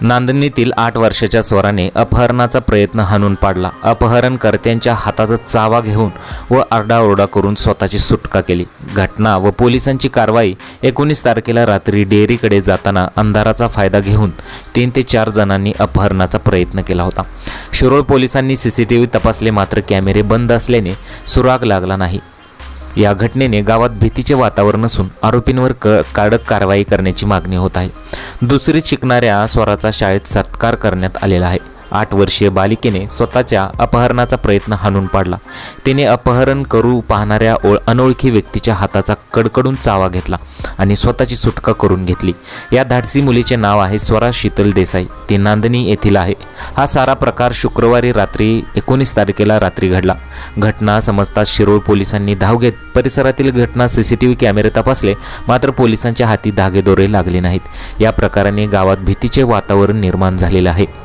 नांदणीतील आठ वर्षाच्या स्वराने अपहरणाचा प्रयत्न हाणून पाडला. अपहरणकर्त्यांच्या हाताचा चावा घेऊन व आरडाओरडा करून स्वतःची सुटका केली. घटना व पोलिसांची कारवाई एकोणीस तारखेला रात्री डेअरीकडे जाताना अंधाराचा फायदा घेऊन तीन ते चार जणांनी अपहरणाचा प्रयत्न केला होता. शिरोळ पोलिसांनी सी सी टी व्ही तपासले मात्र कॅमेरे बंद असल्याने सुराग लागला नाही. या घटनेने गावात भीतीचे वातावरण असून आरोपींवर क कडक कारवाई करण्याची मागणी होत आहे. दुसरीत शिकणाऱ्या स्वराचा शाळेत सत्कार करण्यात आलेला आहे. आठ वर्षीय बालिकेने स्वतःच्या अपहरणाचा प्रयत्न हाणून पाडला. तिने अपहरण करू पाहणाऱ्या ओळ अनोळखी व्यक्तीच्या हाताचा कडकडून चावा घेतला आणि स्वतःची सुटका करून घेतली. या धाडसी मुलीचे नाव आहे स्वरा शीतल देसाई. ती नांदणी येथील आहे. हा सारा प्रकार शुक्रवारी रात्री एकोणीस तारखेला रात्री घडला. घटना समजताच शिरोळ पोलिसांनी धाव घेत परिसरातील घटना सी सी टी व्ही कॅमेरे तपासले मात्र पोलिसांच्या हाती धागेदोरे लागले नाहीत. या प्रकाराने गावात भीतीचे वातावरण निर्माण झालेलं आहे.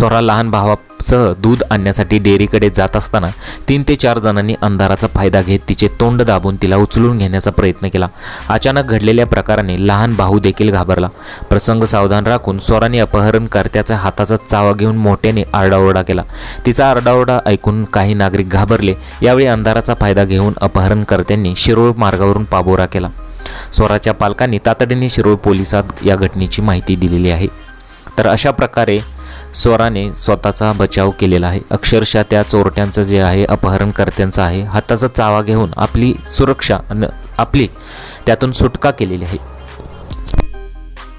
स्वरा लहान भावासह दूध आणण्यासाठी डेअरीकडे जात असताना तीन ते चार जणांनी अंधाराचा फायदा घेत तिचे तोंड दाबून तिला उचलून घेण्याचा प्रयत्न केला. अचानक घडलेल्या प्रकाराने लहान भाऊ देखील घाबरला. प्रसंग सावधान राखून स्वराने अपहरणकर्त्याच्या हाताचा चावा घेऊन मोठ्याने आरडाओरडा केला. तिचा आरडाओरडा ऐकून काही नागरिक घाबरले. यावेळी अंधाराचा फायदा घेऊन अपहरणकर्त्यांनी शिरोळ मार्गावरून पाबोरा केला. स्वराच्या पालकांनी तातडीने शिरोळ पोलिसात या घटनेची माहिती दिलेली आहे. तर अशा प्रकारे स्वराने स्वतःचा बचाव केलेला आहे. अक्षरशः त्या चोरट्यांचं जे आहे अपहरणकर्त्यांचं आहे हाताचा चावा घेऊन आपली सुरक्षा आपली त्यातून सुटका केलेली आहे.